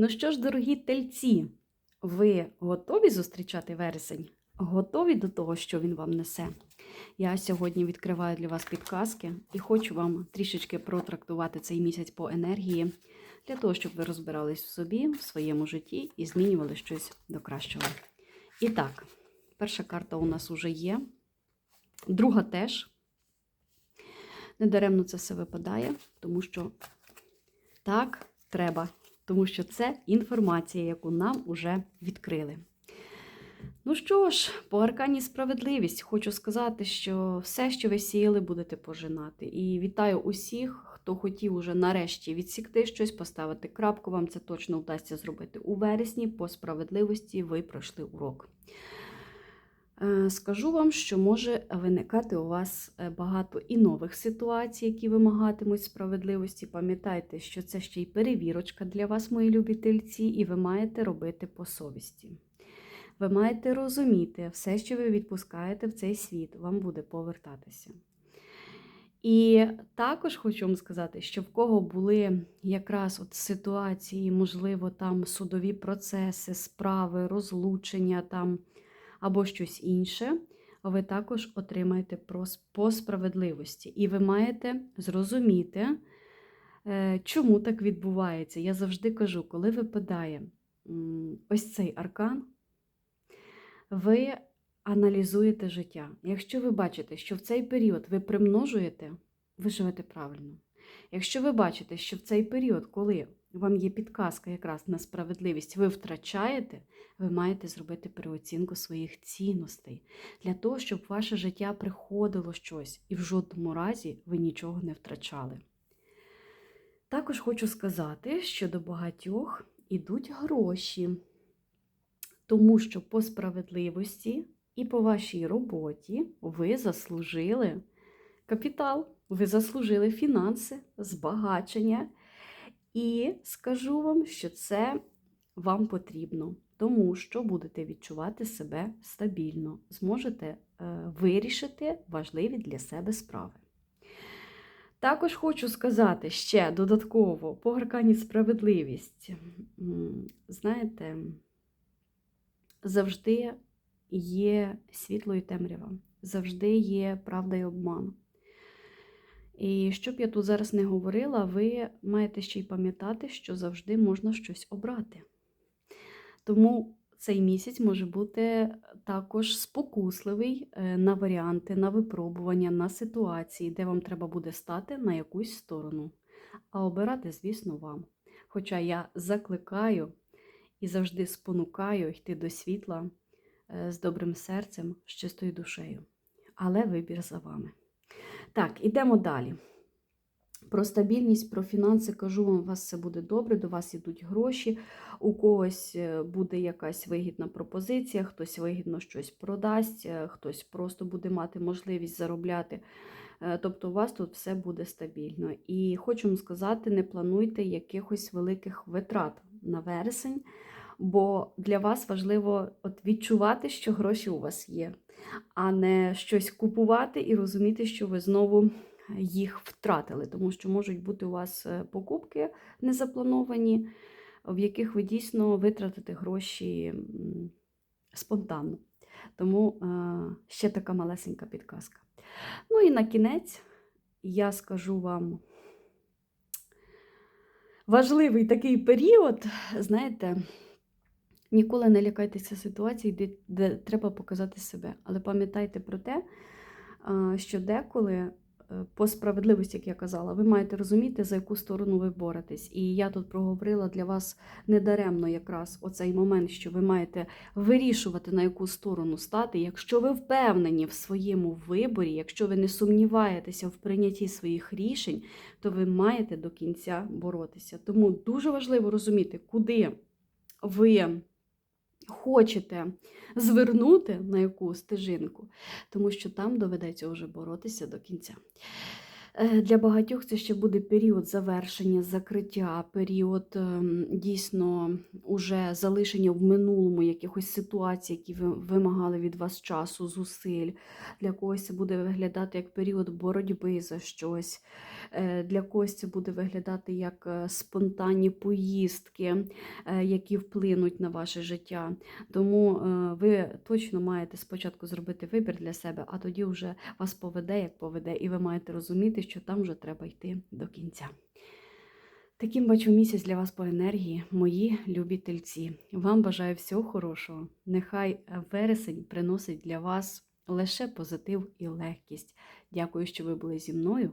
Ну що ж, дорогі тельці, ви готові зустрічати вересень? Готові до того, що він вам несе? Я сьогодні відкриваю для вас підказки і хочу вам трішечки протрактувати цей місяць по енергії, для того, щоб ви розбирались в собі, в своєму житті і змінювали щось до кращого. І так, перша карта у нас вже є, друга теж. Недаремно це все випадає, тому що так треба, тому що це інформація, яку нам уже відкрили. Ну що ж, по аркані справедливість хочу сказати, що все, що ви сіяли, будете пожинати. І вітаю усіх, хто хотів уже нарешті відсікти щось, поставити крапку. Вам це точно вдасться зробити у вересні. По справедливості ви пройшли урок. Е, Скажу вам, що може виникати у вас е, багато і нових ситуацій, які вимагатимуть справедливості. Пам'ятайте, що це ще й перевірочка для вас, мої любительці, і ви маєте робити по совісті. Ви маєте розуміти, все, що ви відпускаєте в цей світ, вам буде повертатися. І також хочу вам сказати, що в кого були якраз от ситуації, можливо, там судові процеси, справи, розлучення там або щось інше, ви також отримаєте по справедливості. І ви маєте зрозуміти, е, чому так відбувається. Я завжди кажу, коли випадає ось цей аркан, ви аналізуєте життя. Якщо ви бачите, що в цей період ви примножуєте, ви живете правильно. Якщо ви бачите, що в цей період, коли вам є підказка якраз на справедливість, ви втрачаєте, ви маєте зробити переоцінку своїх цінностей для того, щоб в ваше життя приходило щось і в жодному разі ви нічого не втрачали. Також хочу сказати, що до багатьох ідуть гроші, тому що по справедливості і по вашій роботі ви заслужили капітал, ви заслужили фінанси, збагачення. І скажу вам, що це вам потрібно, тому що будете відчувати себе стабільно, зможете е, вирішити важливі для себе справи. Також хочу сказати ще додатково по аркані справедливість. Знаєте, завжди є світло і темрява, завжди є правда і обман. І що б я тут зараз не говорила, ви маєте ще й пам'ятати, що завжди можна щось обрати. Тому цей місяць може бути також спокусливий е, на варіанти, на випробування, на ситуації, де вам треба буде стати на якусь сторону. А обирати, звісно, вам. Хоча я закликаю і завжди спонукаю йти до світла е, з добрим серцем, з чистою душею. Але вибір за вами. Так, ідемо далі. Про стабільність, про фінанси кажу вам, у вас все буде добре, до вас йдуть гроші, у когось е, буде якась вигідна пропозиція, хтось вигідно щось продасть, е, хтось просто буде мати можливість заробляти. Е, Тобто у вас тут все буде стабільно. І хочу вам сказати, не плануйте якихось великих витрат на вересень, бо для вас важливо от відчувати, що гроші у вас є, а не щось купувати і розуміти, що ви знову їх втратили, тому що можуть бути у вас е, покупки незаплановані, в яких ви дійсно витратите гроші спонтанно. Тому е, ще така малесенька підказка. Ну і на кінець я скажу вам важливий такий період, знаєте, ніколи не лякайтеся ситуацій, де, де треба показати себе. Але пам'ятайте про те, що деколи е, по справедливості, як я казала, ви маєте розуміти, за яку сторону ви боретесь. І я тут проговорила для вас недаремно якраз оцей момент, що ви маєте вирішувати, на яку сторону стати. Якщо ви впевнені в своєму виборі, якщо ви не сумніваєтеся в прийнятті своїх рішень, то ви маєте до кінця боротися. Тому дуже важливо розуміти, куди ви хочете звернути на яку стежинку, тому що там доведеться вже боротися до кінця. Е, Для багатьох це ще буде період завершення, закриття, період ем, дійсно уже залишення в минулому якихось ситуацій, які ви- вимагали від вас часу, зусиль. Для когось це буде виглядати як період боротьби за щось. Е, для когось це буде виглядати як е, спонтанні поїздки, е, які вплинуть на ваше життя. Тому ви точно маєте спочатку зробити вибір для себе, а тоді вже вас поведе, як поведе, і ви маєте розуміти, що там вже треба йти до кінця. Таким бачу місяць для вас по енергії, мої любі тельці. Вам бажаю всього хорошого. Нехай вересень приносить для вас лише позитив і легкість. Дякую, що ви були зі мною,